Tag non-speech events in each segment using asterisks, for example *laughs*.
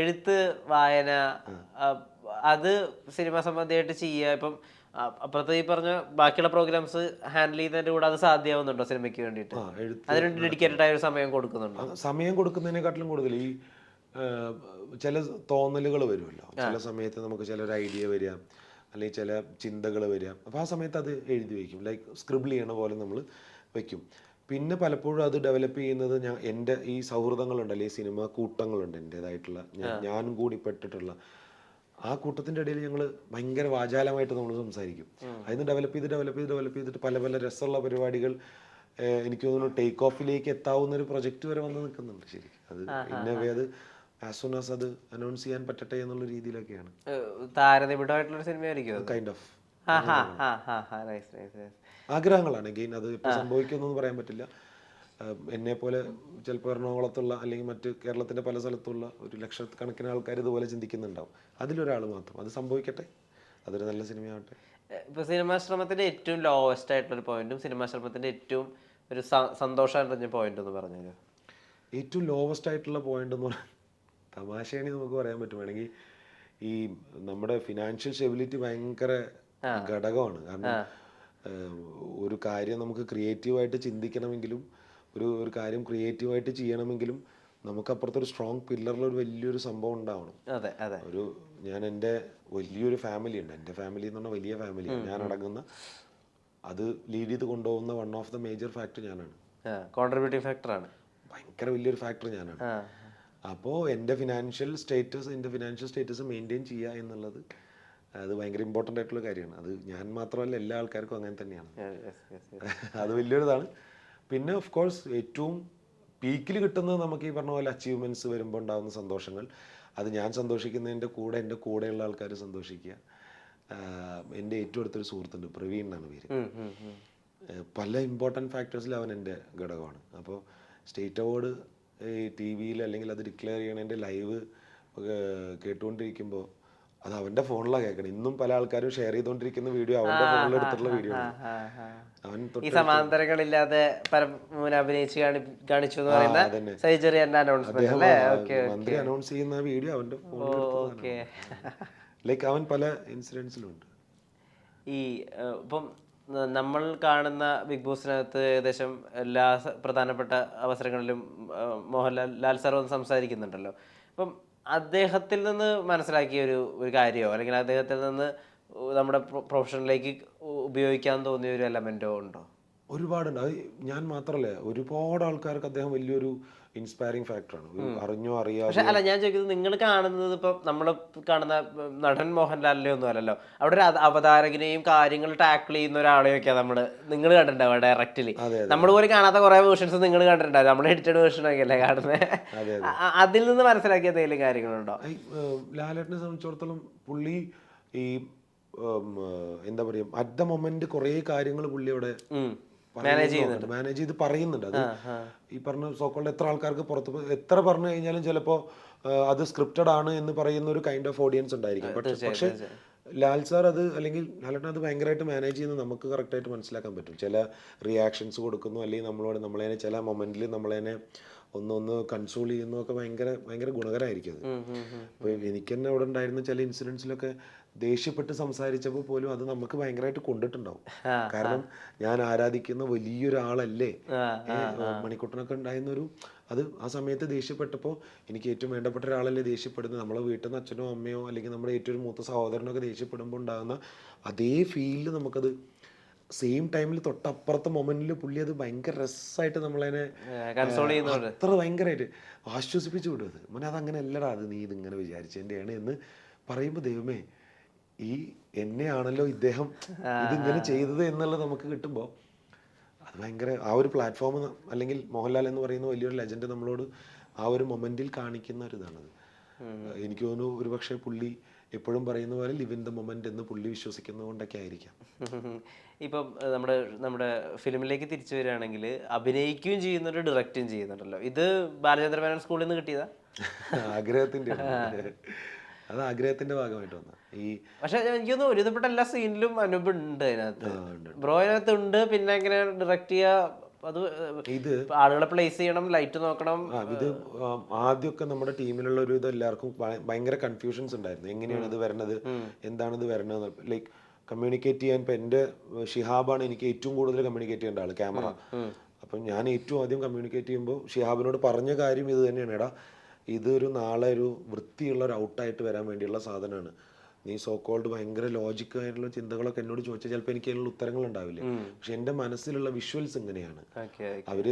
എഴുത്ത് വായന അത് സിനിമ സംബന്ധിയായിട്ട് ചെയ്യുക. ഇപ്പം അപ്പുറത്ത് ഈ പറഞ്ഞ ബാക്കിയുള്ള പ്രോഗ്രാംസ് ഹാൻഡിൽ ചെയ്യുന്നതിന്റെ കൂടെ അത് സാധ്യമാവുന്നുണ്ടോ സിനിമയ്ക്ക് വേണ്ടിയിട്ട്? അതിന് വേണ്ടി അതിനുവേണ്ടി ഡെഡിക്കേറ്റഡ് ആയ ഒരു സമയം കൊടുക്കുന്നുണ്ടോ? സമയം കൊടുക്കുന്നതിനെക്കാട്ടിലും കൂടുതൽ ഈ ചില തോന്നലുകൾ വരുമല്ലോ. ചില സമയത്ത് നമുക്ക് ചില ഒരു ഐഡിയ വരിക അല്ലെങ്കിൽ ചില ചിന്തകൾ വരിക. അപ്പോൾ ആ സമയത്ത് അത് എഴുതി വയ്ക്കും. ലൈക്ക് സ്ക്രിബിൾ ചെയ്യണ പോലെ നമ്മൾ വയ്ക്കും. പിന്നെ പലപ്പോഴും അത് ഡെവലപ്പ് ചെയ്യുന്നത് ഞാൻ എന്റെ ഈ സൗഹൃദങ്ങളുണ്ടല്ലോ ഈ സിനിമ കൂട്ടങ്ങളുണ്ട് എന്റെതായിട്ടുള്ള ഞാൻ- ഞാനും കൂടി പെട്ടിട്ടുള്ള. ആ കൂട്ടത്തിന്റെ ഇടയിൽ ഞങ്ങൾ ഭയങ്കര വാചാലമായിട്ട് നമ്മൾ സംസാരിക്കും. അതിന് ഡെവലപ്പ് ചെയ്ത് ഡെവലപ്പ് ചെയ്ത് ഡെവലപ്പ് ചെയ്തിട്ട് പല പല രസമുള്ള പരിപാടികൾ എനിക്ക് തോന്നുന്നു ടേക്ക് ഓഫിലേക്ക് എത്താവുന്ന ഒരു പ്രൊജക്റ്റ് വരെ വന്ന് നിൽക്കുന്നുണ്ട് ശരിക്കും. അത് ഇന്നവേ അത് ആസ് സൂൺ ആസ് അത് അനൗൺസ് ചെയ്യാൻ പറ്റട്ടെ എന്നുള്ള രീതിയിലൊക്കെയാണ്. സിനിമയായിരിക്കും kind of nice nice nice ആഗ്രഹങ്ങളാണ്. Gain അത് സംഭവിക്കുന്നു എന്ന് പറയാൻ പറ്റില്ല. എന്നെ പോലെ ചിലപ്പോൾ എറണാകുളത്തുള്ള അല്ലെങ്കിൽ മറ്റ് കേരളത്തിന്റെ പല സ്ഥലത്തുള്ള ഒരു ലക്ഷക്കണക്കിന് ആൾക്കാർ ഇതുപോലെ ചിന്തിക്കുന്നുണ്ടാവും. അതിലൊരാൾ മാത്രം. അത് സംഭവിക്കട്ടെ. അതൊരു നല്ല സിനിമയാവട്ടെ. ഇപ്പൊ സിനിമാശ്രമത്തിന്റെ ഏറ്റവും ലോവസ്റ്റ് ആയിട്ടുള്ള ഒരു പോയിന്റും സിനിമാശ്രമത്തിന്റെ ഏറ്റവും ഒരു സന്തോഷം നിറഞ്ഞ പോയിന്റ് എന്ന് പറഞ്ഞത് ഏറ്റവും ലോവസ്റ്റ് ആയിട്ടുള്ള പോയിന്റ് എന്ന് പറഞ്ഞാൽ തമാശയാണെങ്കിൽ നമുക്ക് പറയാൻ പറ്റും. വേണമെങ്കിൽ ഈ നമ്മുടെ ഫിനാൻഷ്യൽ സ്റ്റെബിലിറ്റി ഭയങ്കര ഘടകമാണ്. കാരണം ഒരു കാര്യം നമുക്ക് ക്രിയേറ്റീവായിട്ട് ചിന്തിക്കണമെങ്കിലും ഒരു ഒരു കാര്യം ക്രിയേറ്റീവായിട്ട് ചെയ്യണമെങ്കിലും നമുക്ക് അപ്പുറത്തൊരു സ്ട്രോങ് പില്ലറിൽ ഒരു വലിയൊരു സംഭവം ഉണ്ടാവണം. അതെ അതെ. ഒരു ഞാൻ എന്റെ വലിയൊരു ഫാമിലി ഉണ്ട്. എന്റെ ഫാമിലി എന്ന് പറഞ്ഞാൽ വലിയ ഫാമിലി ഞാൻ അടങ്ങുന്ന അത് ലീഡ് ചെയ്ത് കൊണ്ടുപോകുന്ന one of the major factor ഞാനാണ്. കോൺട്രിബ്യൂട്ടിംഗ് ആണ്. ഭയങ്കര വലിയൊരു ഫാക്ടർ ഞാനാണ്. അപ്പോ അപ്പോൾ എന്റെ ഫിനാൻഷ്യൽ സ്റ്റേറ്റസ് എന്റെ ഫിനാൻഷ്യൽ സ്റ്റേറ്റസ് മെയിന്റെയിൻ ചെയ്യുക എന്നുള്ളത് അത് ഭയങ്കര ഇമ്പോർട്ടന്റ് ആയിട്ടുള്ള കാര്യമാണ്. അത് ഞാൻ മാത്രമല്ല എല്ലാ ആൾക്കാർക്കും അങ്ങനെ തന്നെയാണ്. അത് വലിയൊരിതാണ്. പിന്നെ ഓഫ് കോഴ്സ് ഏറ്റവും പീക്കിൽ കിട്ടുന്നത് നമുക്ക് ഈ പറഞ്ഞ പോലെ അച്ചീവ്മെന്റ്സ് വരുമ്പോൾ ഉണ്ടാകുന്ന സന്തോഷങ്ങൾ. അത് ഞാൻ സന്തോഷിക്കുന്നതിന്റെ കൂടെ എന്റെ കൂടെയുള്ള ആൾക്കാർ സന്തോഷിക്കുക. എന്റെ ഏറ്റവും അടുത്തൊരു സുഹൃത്തുണ്ട് പ്രവീൺ എന്നാണ് പേര്. പല ഇമ്പോർട്ടന്റ് ഫാക്ടേഴ്സിൽ അവൻ എന്റെ ഘടകമാണ്. അപ്പോൾ സ്റ്റേറ്റ് അവാർഡ് ഈ ടി വിയിൽ അല്ലെങ്കിൽ അത് ഡിക്ലെയർ ചെയ്യണതിന്റെ ലൈവ് കേട്ടുകൊണ്ടിരിക്കുമ്പോൾ അത് അവന്റെ ഫോണിലാണ് കേൾക്കണം ഇന്നും പല ആൾക്കാരും ഷെയർ ചെയ്തുകൊണ്ടിരിക്കുന്ന വീഡിയോ അവന്റെ ഫോണിൽ എടുത്തിട്ടുള്ള വീഡിയോ. അവൻ ഈ സമാന്തരങ്ങളില്ലാതെ പരമൂന അഭിനയിച്ച് കാണി- കാണിച്ചു എന്ന് പറയുന്ന സർജറി അനൗൺസ്മെന്റ് മന്ത്രി അനൗൺസ് ചെയ്യുന്ന വീഡിയോ അവന്റെ ഫോണിൽ ലൈക്ക് *laughs* അവൻ പല ഇൻസിഡൻസിലുണ്ട് ഈ ഇപ്പം നമ്മൾ കാണുന്ന ബിഗ് ബോസിനകത്ത് ഏകദേശം എല്ലാ പ്രധാനപ്പെട്ട അവസരങ്ങളിലും മോഹൻലാൽ ലാൽ സാർ വന്ന് സംസാരിക്കുന്നുണ്ടല്ലോ. അപ്പം അദ്ദേഹത്തിൽ നിന്ന് മനസ്സിലാക്കിയ ഒരു ഒരു കാര്യമോ? അല്ലെങ്കിൽ അദ്ദേഹത്തിൽ നിന്ന് നമ്മുടെ പ്രൊഫഷനിലേക്ക് ഉപയോഗിക്കാൻ തോന്നിയ ഒരു എലമെന്റോ ഉണ്ടോ? ഒരുപാടുണ്ട്. അത് ഞാൻ മാത്രമല്ല ഒരുപാട് ആൾക്കാർക്ക് അദ്ദേഹം വലിയൊരു ഇൻസ്പയറിംഗ് ഫാക്ടറാണ് അറിഞ്ഞോ അറിയാതെ പക്ഷെ അല്ല ഞാൻ ചോദിക്കുന്നത് നിങ്ങൾ കാണുന്നത് ഇപ്പം നമ്മൾ കാണുന്ന നടൻ മോഹൻലാലിനെ ഒന്നും അല്ലല്ലോ. അവിടെ ഒരു അവ- അവതാരകനെയും കാര്യങ്ങൾ ടാക്കിൾ ചെയ്യുന്ന ഒരാളെയൊക്കെയാണ് നമ്മൾ നിങ്ങൾ കണ്ടിട്ടുണ്ടാവുക ഡയറക്റ്റ്ലി അതെ, നമ്മൾ പോലും കാണാത്ത കുറെ വേർഷൻസ് നിങ്ങൾ കണ്ടിട്ടുണ്ടാവും. നമ്മൾ എഡിറ്റഡ് വേർഷൻ ഒക്കെ അല്ലേ കാണുന്നത് അതിൽ നിന്ന് മനസ്സിലാക്കിയ എന്തെങ്കിലും കാര്യങ്ങളുണ്ടോ? ഐ, ഏഹ്, ലാലേട്ടനെ സംബന്ധിച്ചിടത്തോളം പുള്ളി ഈ ഉം, ഏഹ്, എന്താ പറയുക അറ്റ് ദ മൊമെന്റ് കുറേ കാര്യങ്ങൾ പുള്ളി അവിടെ മാനേജ് ചെയ്യുന്നുണ്ട്. മാനേജ് ചെയ്ത് പറയുന്നുണ്ട്. അത് ഈ പറഞ്ഞ സോക്കോൾഡ് എത്ര ആൾക്കാർക്ക് പുറത്ത് എത്ര പറഞ്ഞു കഴിഞ്ഞാലും ചിലപ്പോൾ അത് സ്ക്രിപ്റ്റഡ് ആണ് എന്ന് പറയുന്ന ഒരു കൈൻഡ് ഓഫ് ഓഡിയൻസ് ഉണ്ടായിരിക്കും. പക്ഷെ ലാൽ സാർ അത് അല്ലെങ്കിൽ ലാലേട്ടൻ അത് ഭയങ്കരമായിട്ട് മാനേജ് ചെയ്യുന്നത് നമുക്ക് കറക്റ്റായിട്ട് മനസ്സിലാക്കാൻ പറ്റും. ചില റിയാക്ഷൻസ് കൊടുക്കുന്നു അല്ലെങ്കിൽ നമ്മളോട് നമ്മളതിനെ ചില മൊമെന്റിൽ നമ്മളതിനെ ഒന്നൊന്ന് കൺസോൾ ചെയ്യുന്നു ഒക്കെ ഭയങ്കര ഭയങ്കര ഗുണകരമായിരിക്കും അത്. അപ്പോൾ എനിക്ക് തന്നെ അവിടെ ഉണ്ടായിരുന്ന ചില ഇൻസിഡൻസിലൊക്കെ ദേഷ്യപ്പെട്ട് സംസാരിച്ചപ്പോൾ പോലും അത് നമുക്ക് ഭയങ്കരമായിട്ട് കൊണ്ടിട്ടുണ്ടാവും. കാരണം ഞാൻ ആരാധിക്കുന്ന വലിയൊരാളല്ലേ? മണിക്കുട്ടനൊക്കെ ഉണ്ടായിരുന്നൊരു അത് ആ സമയത്ത് ദേഷ്യപ്പെട്ടപ്പോൾ എനിക്ക് ഏറ്റവും വേണ്ടപ്പെട്ട ഒരാളല്ലേ ദേഷ്യപ്പെടുന്നത്? നമ്മളെ വീട്ടിൽ നിന്ന് അച്ഛനോ അമ്മയോ അല്ലെങ്കിൽ നമ്മുടെ ഏറ്റവും ഒരു മൂത്ത സഹോദരനൊക്കെ ദേഷ്യപ്പെടുമ്പോൾ ഉണ്ടാകുന്ന അതേ ഫീലിൽ നമുക്കത് സെയിം ടൈമിൽ തൊട്ടപ്പുറത്തെ മൊമെന്റിൽ പുള്ളി അത് ഭയങ്കര രസമായിട്ട് നമ്മളതിനെ അത്ര ഭയങ്കരമായിട്ട് ആശ്വസിപ്പിച്ചു വിടും അത്. മോനെ അത് അങ്ങനെ അല്ലടാ അത് നീ ഇതിങ്ങനെ വിചാരിച്ചതിന്റെയാണ് എന്ന് പറയുമ്പോൾ ദൈവമേ ഈ എന്നെയാണല്ലോ ഇദ്ദേഹം ഇതിങ്ങനെ ചെയ്തത് എന്നുള്ളത് നമുക്ക് കിട്ടുമ്പോൾ അത് ഭയങ്കര ആ ഒരു പ്ലാറ്റ്ഫോം അല്ലെങ്കിൽ മോഹൻലാൽ എന്ന് പറയുന്ന വലിയൊരു ലെജൻഡ് നമ്മളോട് ആ ഒരു മൊമെന്റിൽ കാണിക്കുന്ന ഒരു ഇതാണത്. എനിക്ക് തോന്നുന്നു ഒരുപക്ഷെ പുള്ളി എപ്പോഴും പറയുന്ന പോലെ ലിവ് ഇൻ ദ മൊമെന്റ് എന്ന് പുള്ളി വിശ്വസിക്കുന്നത് കൊണ്ടൊക്കെ ആയിരിക്കാം. *laughs* ഇപ്പം നമ്മുടെ നമ്മുടെ ഫിലിമിലേക്ക് തിരിച്ചു വരികയാണെങ്കിൽ അഭിനയിക്കുകയും ചെയ്യുന്നുണ്ട് ഡയറക്റ്റും ചെയ്യുന്നുണ്ടല്ലോ. ഇത് ബാലചന്ദ്ര മേനോൻ സ്കൂളിൽ നിന്ന് കിട്ടിയതാ? *laughs* ആഗ്രഹത്തിന്റെ അത് ആഗ്രഹത്തിന്റെ ഭാഗമായിട്ട് വന്ന ഈ പക്ഷെ എനിക്കൊന്നും ഒരുതപ്പെട്ട എല്ലാ സീനിലും അനൂപ് ഉണ്ട് അതിനകത്ത്. ബ്രോ അതിനകത്ത് ഉണ്ട്. പിന്നെ ഇങ്ങനെ ഡയറക്റ്റ് ചെയ്യാ? അത് ഇത് ആളുകളെ പ്ലേസ് ചെയ്യണം ലൈറ്റ് നോക്കണം. ഇത് ആദ്യമൊക്കെ നമ്മുടെ ടീമിലുള്ള ഒരു ഇത് എല്ലാവർക്കും ഭയ- ഭയങ്കര കൺഫ്യൂഷൻസ് ഉണ്ടായിരുന്നു. എങ്ങനെയാണ് ഇത് വരണത്? എന്താണ് ഇത് വരണത് ലൈക്ക് കമ്മ്യൂണിക്കേറ്റ് ചെയ്യാൻ ഇപ്പൊ എന്റെ ഏഹ്, ഷിഹാബാണ് എനിക്ക് ഏറ്റവും കൂടുതൽ കമ്മ്യൂണിക്കേറ്റ് ചെയ്യേണ്ട ആൾ ക്യാമറ. അപ്പം ഞാൻ ഏറ്റവും ആദ്യം കമ്മ്യൂണിക്കേറ്റ് ചെയ്യുമ്പോൾ ഷിഹാബിനോട് പറഞ്ഞ കാര്യം ഇത് തന്നെയാണ്. എടാ ഇതൊരു നാളെ ഒരു വൃത്തിയുള്ള ഒരു ഔട്ടായിട്ട് വരാൻ വേണ്ടിയുള്ള സാധനമാണ്. നീ സോ കോൾഡ് ഭയങ്കര ലോജിക് ആയിട്ടുള്ള ചിന്തകളൊക്കെ എന്നോട് ചോദിച്ചാൽ ചിലപ്പോൾ എനിക്ക് അതിനുള്ള ഉത്തരങ്ങൾ ഉണ്ടാവില്ല. പക്ഷെ എന്റെ മനസ്സിലുള്ള വിഷ്വൽസ് ഇങ്ങനെയാണ്. അവർ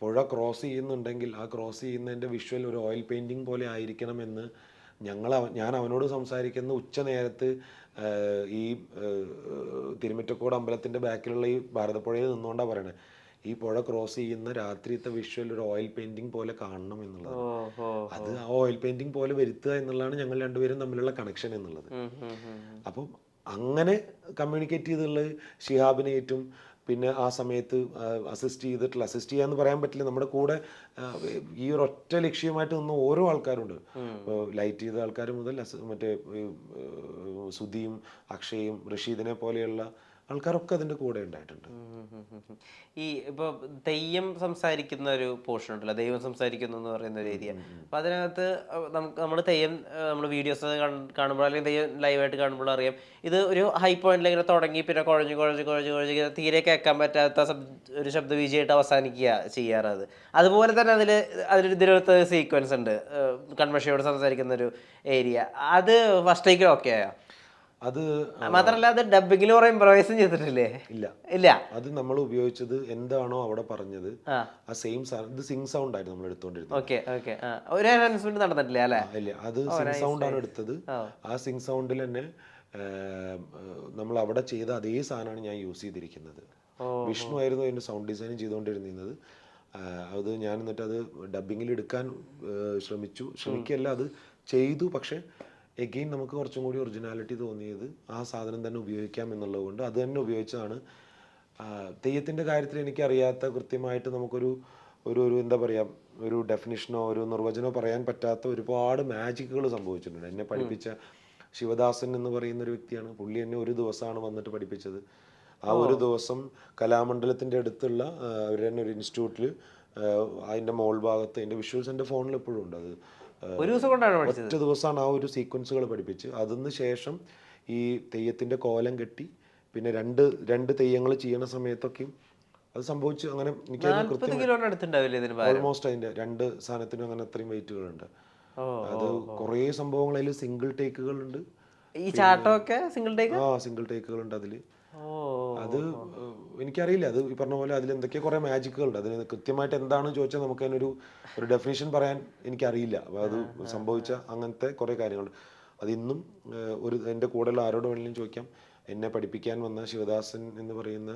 പുഴ ക്രോസ് ചെയ്യുന്നുണ്ടെങ്കിൽ ആ ക്രോസ് ചെയ്യുന്നതിന്റെ വിഷ്വൽ ഒരു ഓയിൽ പെയിന്റിംഗ് പോലെ ആയിരിക്കണമെന്ന് ഞങ്ങൾ അവ- ഞാൻ അവനോട് സംസാരിക്കുന്ന ഉച്ച നേരത്ത് ഈ തിരുമിറ്റക്കോട് അമ്പലത്തിന്റെ ബാക്കിലുള്ള ഈ ഭാരതപ്പുഴയിൽ നിന്നുകൊണ്ടാണ് പറയണേ. ഈ പുഴ ക്രോസ് ചെയ്യുന്ന രാത്രിത്തെ വിഷ്വൽ ഒരു ഓയിൽ പെയിന്റിംഗ് പോലെ കാണണം എന്നുള്ളത് അത് ആ ഓയിൽ പെയിന്റിംഗ് പോലെ വരുത്തുക എന്നുള്ളതാണ് ഞങ്ങൾ രണ്ടുപേരും തമ്മിലുള്ള കണക്ഷൻ എന്നുള്ളത്. അപ്പം അങ്ങനെ കമ്മ്യൂണിക്കേറ്റ് ചെയ്തുള്ളത് ഷിഹാബിനെ ഏറ്റവും പിന്നെ ആ സമയത്ത് അസിസ്റ്റ് ചെയ്തിട്ടുള്ള അസിസ്റ്റ് ചെയ്യാന്ന് പറയാൻ പറ്റില്ല. നമ്മുടെ കൂടെ ഈ ഒരു ഒറ്റ ലക്ഷ്യമായിട്ട് നിന്ന ഓരോ ആൾക്കാരുണ്ട്. ലൈറ്റ് ചെയ്ത ആൾക്കാർ മുതൽ മറ്റേ സുധിയും അക്ഷയും റഷീദിനെ പോലെയുള്ള ആൾക്കാരൊക്കെ അതിന്റെ കൂടെ ഉണ്ടായിട്ടുണ്ട്. ഈ ഇപ്പൊ തെയ്യം സംസാരിക്കുന്ന ഒരു പോർഷൻ ഉണ്ടല്ലോ ദൈവം സംസാരിക്കുന്നു എന്ന് പറയുന്ന ഒരു ഏരിയ അപ്പൊ അതിനകത്ത് നമുക്ക് നമ്മൾ തെയ്യം നമ്മൾ വീഡിയോസ് കാണുമ്പോൾ അല്ലെങ്കിൽ തെയ്യം ലൈവായിട്ട് കാണുമ്പോൾ അറിയാം. ഇത് ഒരു ഹൈ പോയിന്റിൽ ഇങ്ങനെ തുടങ്ങി പിന്നെ കുഴഞ്ഞു കുഴഞ്ഞു കുഴഞ്ഞു കുഴഞ്ഞു തീരെ കേൾക്കാൻ പറ്റാത്ത ഒരു ശബ്ദ വിജയമായിട്ട് അവസാനിക്കുക ചെയ്യാറത് അതുപോലെ തന്നെ അതിൽ അതിലൊരു ഇതിലൊരു സീക്വൻസ് ഉണ്ട് കൺവെഷയോട് സംസാരിക്കുന്ന ഒരു ഏരിയ അത് ഫസ്റ്റ് ടേക്കിൽ ഓക്കെ ആയോ? അത് മാത്രല്ല അത് ഡബിങ്ങിൽ കുറെ ഇംപ്രവൈസും ചെയ്തിട്ടില്ലേ? ഇല്ല. ഇല്ല. അത് നമ്മൾ ഉപയോഗിച്ചത് എന്താണോ അവിടെ പറഞ്ഞത് ആ. സെയിം ഇത് സിങ് സൗണ്ട് ആയിരുന്നു നമ്മൾ എടുത്തോണ്ടിരുന്നത്. Okay okay. ഒരു അനൗൺസ്മെന്റ് നടന്നിട്ടില്ല അല്ലേ? ഇല്ല. അത് സിംഗ് സൗണ്ട് ആണ് എടുത്തത്. ആ. സിംഗ് സിങ് സൗണ്ടിൽ തന്നെ നമ്മൾ അവിടെ ചെയ്ത അതേ സാധനമാണ് ഞാൻ യൂസ് ചെയ്തിരിക്കുന്നത്. വിഷ്ണു ആയിരുന്നു അതിന്റെ സൗണ്ട് ഡിസൈൻ ചെയ്തുകൊണ്ടിരുന്നത്. അത് ഞാൻ എന്നിട്ട് അത് ഡബിങ്ങിൽ എടുക്കാൻ ശ്രമിച്ചു. ശ്രമിക്കല്ല അത് ചെയ്തു. പക്ഷെ എഗെയിൻ നമുക്ക് കുറച്ചും കൂടി ഒറിജിനാലിറ്റി തോന്നിയത് ആ സാധനം തന്നെ ഉപയോഗിക്കാം എന്നുള്ളത് കൊണ്ട്. അത് തന്നെ ഉപയോഗിച്ചതാണ്. തെയ്യത്തിന്റെ കാര്യത്തിൽ എനിക്കറിയാത്ത കൃത്യമായിട്ട് നമുക്കൊരു ഒരു ഒരു എന്താ പറയുക ഒരു ഡെഫിനിഷനോ ഒരു നിർവചനമോ പറയാൻ പറ്റാത്ത ഒരുപാട് മാജിക്കുകൾ സംഭവിച്ചിട്ടുണ്ട്. എന്നെ പഠിപ്പിച്ച ശിവദാസൻ എന്ന് പറയുന്ന ഒരു വ്യക്തിയാണ്. പുള്ളി എന്നെ ഒരു ദിവസമാണ് വന്നിട്ട് പഠിപ്പിച്ചത്. ആ ഒരു ദിവസം കലാമണ്ഡലത്തിന്റെ അടുത്തുള്ള അവർ അവരുടെ തന്നെ ഒരു ഇൻസ്റ്റിറ്റ്യൂട്ടിൽ അതിന്റെ മോൾ ഭാഗത്ത് അതിന്റെ വിഷ്വൽസ് എന്റെ ഫോണിൽ എപ്പോഴും ഉണ്ട്. അത് ഒരു ദിവസം കൊണ്ടാണ് ഒറ്റ ദിവസമാണ് ആ ഒരു സീക്വൻസുകൾ പഠിപ്പിച്ച്. അതിന് ശേഷം ഈ തെയ്യത്തിന്റെ കോലം കെട്ടി പിന്നെ രണ്ട് രണ്ട് തെയ്യങ്ങൾ ചെയ്യണ സമയത്തൊക്കെയും അത് സംഭവിച്ചു അങ്ങനെ എനിക്ക് ഓൾമോസ്റ്റ് അതിന്റെ രണ്ട് സാധനത്തിനും അങ്ങനെ അത്രയും വെയിറ്റുകളുണ്ട്. അത് കുറേ സംഭവങ്ങൾ അതിൽ സിംഗിൾ ടേക്കുകളുണ്ട് ഈ ചാട്ടമൊക്കെ സിംഗിൾ ടേക്ക് ആ സിംഗിൾ ടേക്കുകളുണ്ട് അതിൽ അത് എനിക്കറിയില്ല. അത് ഈ പറഞ്ഞ പോലെ അതിൽ എന്തൊക്കെ കുറെ മാജിക്കുകളുണ്ട് അതിന് കൃത്യമായിട്ട് എന്താണെന്ന് ചോദിച്ചാൽ നമുക്ക് അതിനൊരു ഒരു ഡെഫിനേഷൻ പറയാൻ എനിക്കറിയില്ല. അപ്പോൾ അത് സംഭവിച്ച അങ്ങനത്തെ കുറെ കാര്യങ്ങളുണ്ട്. അത് ഇന്നും ഒരു എന്റെ കൂടെയുള്ള ആരോട് വേണമെങ്കിലും ചോദിക്കാം. എന്നെ പഠിപ്പിക്കാൻ വന്ന ശിവദാസൻ എന്ന് പറയുന്ന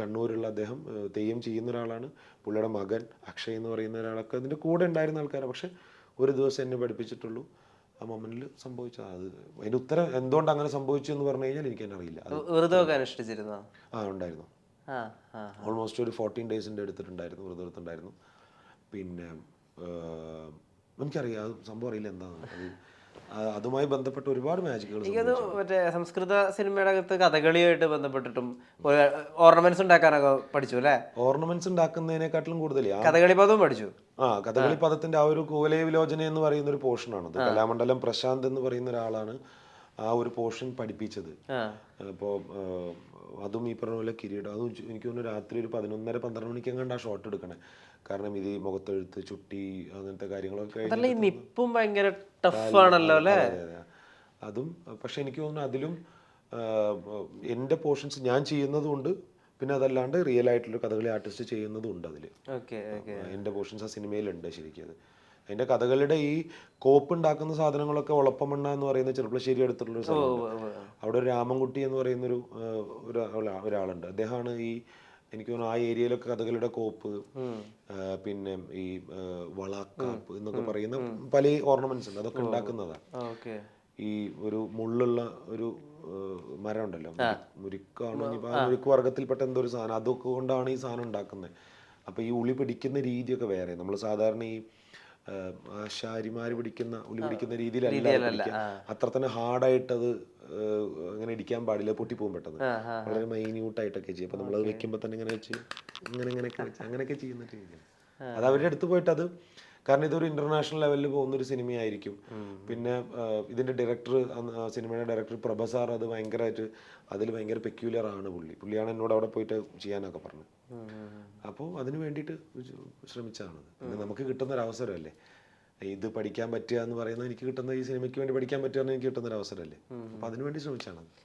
കണ്ണൂരുള്ള അദ്ദേഹം തെയ്യം ചെയ്യുന്ന ഒരാളാണ്. പുള്ളിയുടെ മകൻ അക്ഷയ് എന്ന് പറയുന്ന ഒരാളൊക്കെ അതിന്റെ കൂടെ ഉണ്ടായിരുന്ന ആൾക്കാരാണ്. പക്ഷെ ഒരു ദിവസം എന്നെ പഠിപ്പിച്ചിട്ടുള്ളൂ. ആ മൊമെന്റിൽ സംഭവിച്ച അത് അതിന്റെ ഉത്തരം എന്തുകൊണ്ട് അങ്ങനെ സംഭവിച്ചു എന്ന് പറഞ്ഞു കഴിഞ്ഞാൽ എനിക്ക് തന്നെ അറിയില്ല. അനുഷ്ഠിച്ചിരുന്നോ? ആ ഉണ്ടായിരുന്നു. ഓൾമോസ്റ്റ് ഒരു ഫോർട്ടീൻ ഡേയ്സിന്റെ എടുത്തിട്ടുണ്ടായിരുന്നു വ്രതം എടുത്തിട്ടുണ്ടായിരുന്നു. പിന്നെ എനിക്കറിയാം അത് സംഭവം അറിയില്ല എന്താണെന്ന് അത് അതുമായി ബന്ധപ്പെട്ട് ഒരുപാട് മാജിക്കുകൾ എനിക്കത് മറ്റേ സംസ്കൃത സിനിമയുടെ അകത്ത് കഥകളിയായിട്ട് ബന്ധപ്പെട്ടിട്ടും ഓർണമെന്റ്സ് ഉണ്ടാക്കാനൊക്കെ പഠിച്ചു അല്ലേ? ഓർണമെന്റ്സ് ഉണ്ടാക്കുന്നതിനെക്കാട്ടിലും കൂടുതൽ കഥകളി പദവും പഠിച്ചു. ആ കഥകളി പദത്തിന്റെ ആ ഒരു കൂവലയ വിലോചന എന്ന് പറയുന്ന ഒരു പോർഷനാണ് ആണ് കലാമണ്ഡലം പ്രശാന്ത് എന്ന് പറയുന്ന ഒരാളാണ് ആ ഒരു പോർഷൻ പഠിപ്പിച്ചത്. അപ്പോൾ അതും ഈ പറഞ്ഞ പോലെ കിരീടം. അതും എനിക്ക് തോന്നുന്നു രാത്രി ഒരു പതിനൊന്നര പന്ത്രണ്ട് മണിക്കെങ്ങാണ്ട് ആ ഷോട്ട് എടുക്കണേ. കാരണം ഇത് ഈ മുഖത്തെഴുത്ത് ചുട്ടി അങ്ങനത്തെ കാര്യങ്ങളൊക്കെ കഴിഞ്ഞ് അതല്ല ഈ നിപ്പും ഭയങ്കര ടഫ് ആണല്ലോ അല്ലേ അതെ, പക്ഷെ എനിക്ക് തോന്നുന്നു അതിലും എന്റെ പോർഷൻസ് ഞാൻ ചെയ്യുന്നതുകൊണ്ട് പിന്നെ അതല്ലാണ്ട് റിയൽ ആയിട്ടുള്ള കഥകളി ആർട്ടിസ്റ്റ് ചെയ്യുന്നതും ഉണ്ട് അതിൽ എന്റെ പോർഷൻസ് ആ സിനിമയിലുണ്ട് ശരിക്കും അത്. അതിന്റെ കഥകളുടെ ഈ കോപ്പ് ഉണ്ടാക്കുന്ന സാധനങ്ങളൊക്കെ ഒളപ്പമണ്ണ എന്ന് പറയുന്ന ചെറുപ്പശ്ശേരി അടുത്തുള്ള ഒരു സ്ഥലമുണ്ട്. അവിടെ ഒരു രാമൻകുട്ടി എന്ന് പറയുന്നൊരു ഒരാളുണ്ട്. അദ്ദേഹമാണ് ഈ എനിക്ക് തോന്നുന്നു ആ ഏരിയയിലൊക്കെ കഥകളിയുടെ കോപ്പ് പിന്നെ ഈ വളക്കാപ്പ് എന്നൊക്കെ പറയുന്ന പല ഓർണമെന്റ്സ് ഉണ്ട്. അതൊക്കെ ഉണ്ടാക്കുന്നതാണ് ഈ ഒരു മുള്ളുള്ള ഒരു മരം ഉണ്ടല്ലോ മുരിക്കാണോ ആ മുരിക്ക് വർഗത്തിൽപ്പെട്ട എന്തോ ഒരു സാധനം. അതൊക്കെ കൊണ്ടാണ് ഈ സാധനം ഉണ്ടാക്കുന്നത്. അപ്പൊ ഈ ഉളി പിടിക്കുന്ന രീതിയൊക്കെ വേറെ. നമ്മൾ സാധാരണ ഈ ആശാരിമാര് പിടിക്കുന്ന ഉള്ളി പിടിക്കുന്ന രീതിയിലല്ല അത്ര തന്നെ ഹാർഡായിട്ട് അത് അങ്ങനെ ഇടിക്കാൻ പാടില്ല പൊട്ടിപ്പോകും പെട്ടെന്ന്. വളരെ മൈന്യൂട്ടായിട്ടൊക്കെ ചെയ്യും. അപ്പൊ നമ്മളത് വെക്കുമ്പോൾ തന്നെ ഇങ്ങനെ വെച്ച് ഇങ്ങനെ ഇങ്ങനെയൊക്കെ വെച്ച് അങ്ങനെയൊക്കെ ചെയ്യുന്ന രീതിയാണ് അത് അവരുടെ അടുത്ത് പോയിട്ട് അത് കാരണം ഇതൊരു ഇന്റർനാഷണൽ ലെവലിൽ പോകുന്ന ഒരു സിനിമയായിരിക്കും. പിന്നെ ഇതിന്റെ ഡയറക്ടർ സിനിമയുടെ ഡയറക്ടർ പ്രഭസാർ അത് ഭയങ്കരമായിട്ട് അതിൽ ഭയങ്കര പെക്യുലർ ആണ് പുള്ളി. പുള്ളിയാണ് എന്നോട് അവിടെ പോയിട്ട് ചെയ്യാനൊക്കെ പറഞ്ഞു അപ്പോൾ അതിന് വേണ്ടിയിട്ട് ശ്രമിച്ചതാണ്. പിന്നെ നമുക്ക് കിട്ടുന്ന ഒരു അവസരമല്ലേ? ഇത് പഠിക്കാൻ പറ്റുക എന്ന് പറയുന്നത് എനിക്ക് കിട്ടുന്ന ഈ സിനിമയ്ക്ക് വേണ്ടി പഠിക്കാൻ പറ്റുക എന്ന് എനിക്ക് കിട്ടുന്ന ഒരു അവസരമല്ലേ അപ്പോൾ അതിനുവേണ്ടി ശ്രമിച്ചാണ്